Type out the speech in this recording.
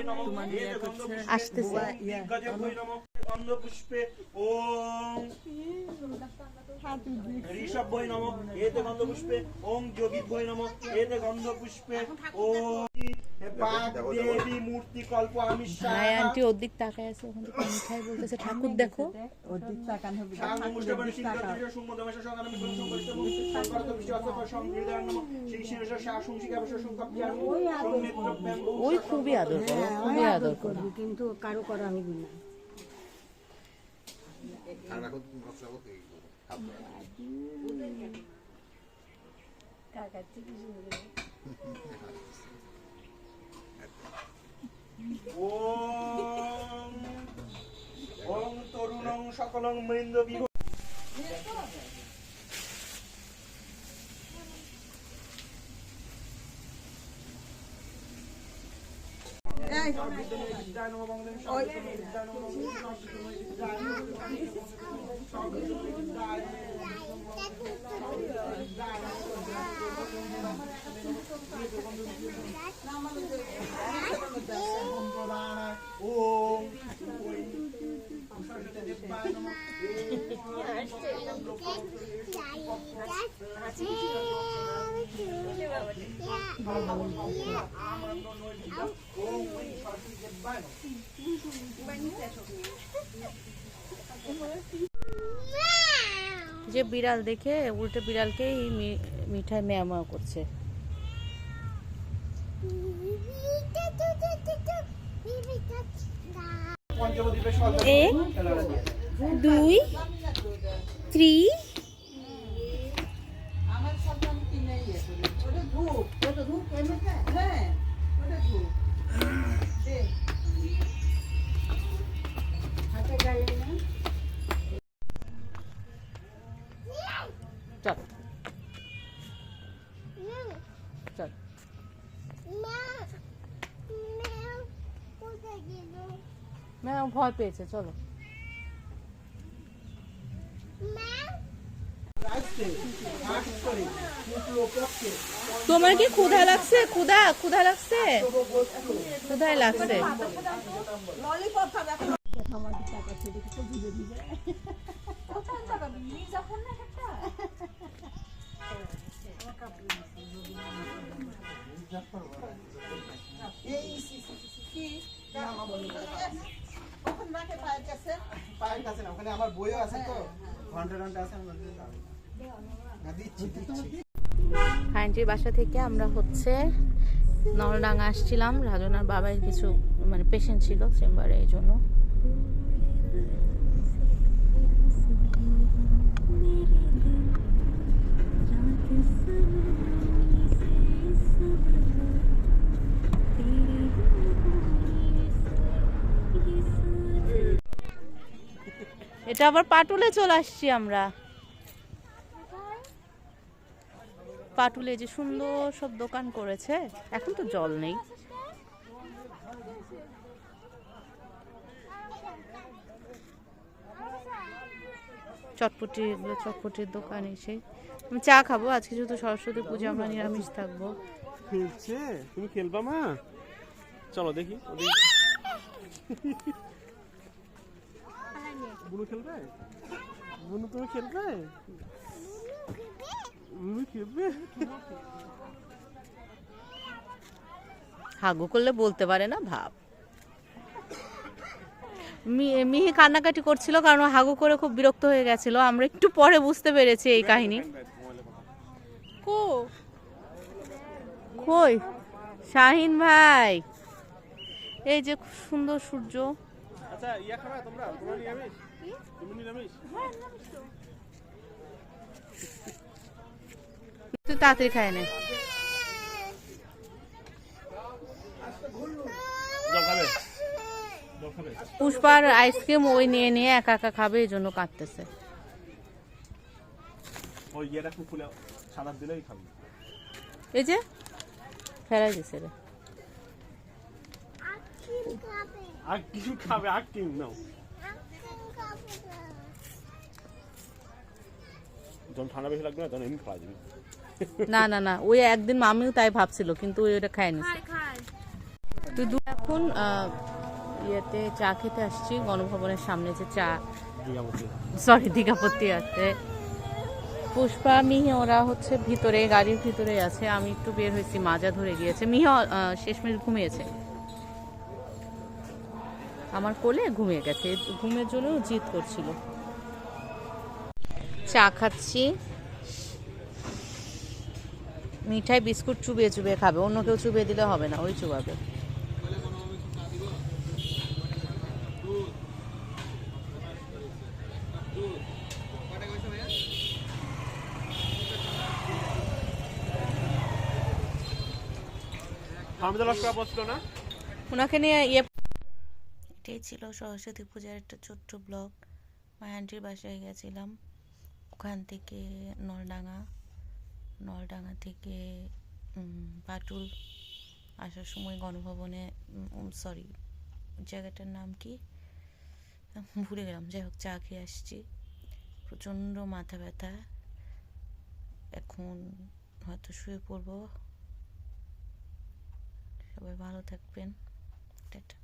নমঃ এতে গন্ধ পুষ্পে ওম নমঃ এতে গন্ধ পুষ্পে ওম দেবী মূর্তি কল্প আমি ভাই আন্টি ওর দিক তাকায় আছে ওখান থেকে মিঠাই বলতেছে। ঠাকুর দেখো। ওর দিক তাকান হবে ওই খুবই আদর করে খুবই আদর করে কিন্তু কারও করা হইবি না। ওম তরুণং সকলং মৃন্দ বিহ ওম যে বিড়াল দেখে উল্টে বিড়ালকেই মিঠাই মেয়া মেয়া করছে। এক দুই থ্রি ধূপ ওটা ধূপ এমনিতে হ্যাঁ ওটা ধূপ। হাতে গায়ে না চল। চল। ম্যাম ভয় পেয়েছে চলো। তোমার কি ক্ষুধা লাগছে ক্ষুধা ক্ষুধা লাগছে ক্ষুধাই লাগছে ওখানে আমার বইও আছে তো ঘণ্টা ঘণ্টা আছে ফাইনটির বাসা থেকে আমরা হচ্ছে নলডাঙ্গা আসছিলাম। রাজনার বাবার কিছু মানে পেশেন্ট ছিল চেম্বারে, এই জন্য। এটা আবার পাটুলে চলে আসছি আমরা। পাটুলে যে সুন্দর সব দোকান করেছে, এখন তো জল নেই। চটপটি চটপটির দোকান এসে। আমি চা খাব, আজকে যেহেতু সরস্বতী পুজো, আমরা নিরামিষ থাকব। খেলছে? তুমি খেলবা, মা? চলো দেখি বুনু খেলবে? বুনু তুমি খেলবে? হাগু করলে বলতে পারে না ভাব। মি- মিহি কান্নাকাটি করছিল কারণ হাগু করে খুব বিরক্ত হয়ে গেছিল। আমরা একটু পরে বুঝতে পেরেছি এই কাহিনী। কো কই? শাহিন ভাই। এই যে খুব সুন্দর সূর্য। আচ্ছা ইয়া খাবা তোমরা? তোমরা নিরামিষ? তুমি নিরামিষ? তুই তাড়াতাড়ি খায় নে জল খাবে পুষ্পার আইসক্রিম ওই নিয়ে নিয়ে একা একা খাবে এই জন্য কাঁদতেছে। এই যে ফেলাই দিছে রে। কিছু খাবে আর নাও। যখন ঠান্ডা বেশি লাগবে না তখন এমনি খাওয়া যাবে। না না না ওই একদিন মামিও তাই ভাবছিল কিন্তু ওই ওটা খায়নি। তো দু- এখন আহ, ইয়েতে চা খেতে আসছি গণভবনের সামনে যে চা সরি দীঘাপত্তি আছে। পুষ্পা মিহি ওরা হচ্ছে ভিতরে গাড়ির ভিতরে আছে। আমি একটু বের হয়েছি মাজা ধরে গিয়েছে। মিহি শেষমেশ ঘুমিয়েছে। আমার কোলে ঘুমিয়ে গেছে। ঘুমের জন্য জিদ করছিল। চা খাচ্ছি। মিঠাই বিস্কুট চুবিয়ে চুবিয়ে খাবে অন্য কেউ চুবিয়ে দিলে হবে না ওই চুবাবে। ওনাকে নিয়ে ইয়ে এটাই ছিল সরস্বতী পূজার একটা ছোট্ট ব্লগ। মায় আন্টির বাসায় গেছিলাম ওখান থেকে নলডাঙ্গা। নলডাঙ্গা থেকে পাটুল আসার সময় গণভবনে সরি জায়গাটার নাম কি? ভুলে গেলাম, যাই হোক, চা খেয়ে আসছি। প্রচণ্ড মাথা ব্যথা। এখন হয়তো শুয়ে পড়ব। সবাই ভালো থাকবেন। টাটা।